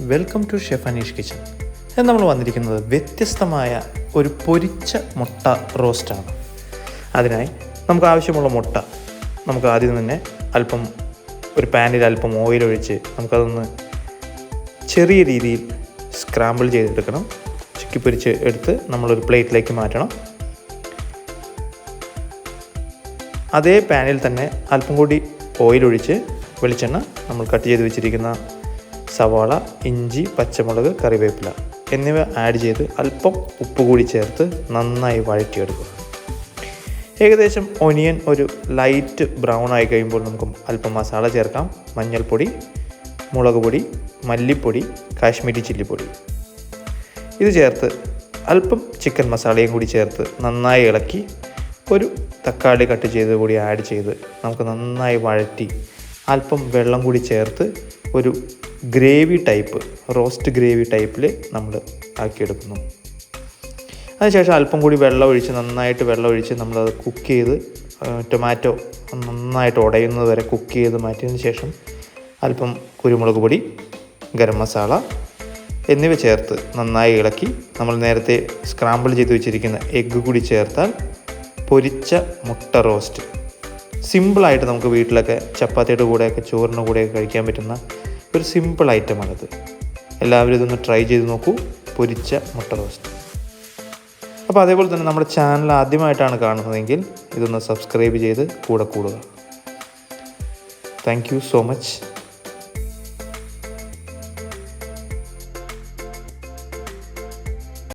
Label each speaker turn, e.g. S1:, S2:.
S1: Welcome to chef Aneesh എന്ന് നമ്മൾ വന്നിരിക്കുന്നത് വ്യത്യസ്തമായ ഒരു പൊരിച്ച മുട്ട റോസ്റ്റാണ് അതിനായി നമുക്ക് ആവശ്യമുള്ള മുട്ട നമുക്ക് ആദ്യം തന്നെ അല്പം ഒരു പാനിൽ അല്പം ഓയിൽ ഒഴിച്ച് നമുക്കതൊന്ന് ചെറിയ രീതിയിൽ സ്ക്രാമ്പിൾ ചെയ്തെടുക്കണം. ചുക്കി പൊരിച്ച് എടുത്ത് നമ്മളൊരു പ്ലേറ്റിലേക്ക് മാറ്റണം. അതേ പാനിൽ തന്നെ അല്പം കൂടി ഓയിൽ ഒഴിച്ച് വെളിച്ചെണ്ണ നമ്മൾ കട്ട് ചെയ്ത് വെച്ചിരിക്കുന്ന സവാള ഇഞ്ചി പച്ചമുളക് കറിവേപ്പില എന്നിവ ആഡ് ചെയ്ത് അല്പം ഉപ്പ് കൂടി ചേർത്ത് നന്നായി വഴറ്റിയെടുക്കുക. ഏകദേശം ഒനിയൻ ഒരു ലൈറ്റ് ബ്രൗൺ ആയി കഴിയുമ്പോൾ നമുക്ക് അല്പം മസാല ചേർക്കാം. മഞ്ഞൾപ്പൊടി മുളക് പൊടി മല്ലിപ്പൊടി കാശ്മീരി ചില്ലിപ്പൊടി ഇത് ചേർത്ത് അല്പം ചിക്കൻ മസാലയും കൂടി ചേർത്ത് നന്നായി ഇളക്കി ഒരു തക്കാളി കട്ട് ചെയ്ത് കൂടി ആഡ് ചെയ്ത് നമുക്ക് നന്നായി വഴറ്റി അല്പം വെള്ളം കൂടി ചേർത്ത് ഒരു ഗ്രേവി ടൈപ്പ് റോസ്റ്റ് ഗ്രേവി ടൈപ്പിൽ നമ്മൾ ആക്കിയെടുക്കുന്നു. അതിനുശേഷം അല്പം കൂടി വെള്ളമൊഴിച്ച് നന്നായിട്ട് വെള്ളമൊഴിച്ച് നമ്മളത് കുക്ക് ചെയ്ത് ടൊമാറ്റോ നന്നായിട്ട് ഉടയുന്നത് വരെ കുക്ക് ചെയ്ത് മാറ്റിയതിന് ശേഷം അല്പം കുരുമുളക് പൊടി ഗരം മസാല എന്നിവ ചേർത്ത് നന്നായി ഇളക്കി നമ്മൾ നേരത്തെ സ്ക്രാമ്പിൾ ചെയ്ത് വെച്ചിരിക്കുന്ന എഗ്ഗ് കൂടി ചേർത്താൽ പൊരിച്ച മുട്ട റോസ്റ്റ് സിമ്പിളായിട്ട് നമുക്ക് വീട്ടിലൊക്കെ ചപ്പാത്തിയുടെ കൂടെയൊക്കെ ചോറിന്റെ കൂടെയൊക്കെ കഴിക്കാൻ പറ്റുന്ന ഒരു സിമ്പിൾ ഐറ്റമാണിത് എല്ലാവരും ഇതൊന്ന് ട്രൈ ചെയ്ത് നോക്കൂ. പൊരിച്ച മുട്ട റോസ്റ്റ് അപ്പോൾ അതേപോലെ തന്നെ നമ്മുടെ ചാനൽ ആദ്യമായിട്ടാണ് കാണുന്നതെങ്കിൽ ഇതൊന്ന് സബ്സ്ക്രൈബ് ചെയ്ത് കൂടെ കൂടുക. Thank you so much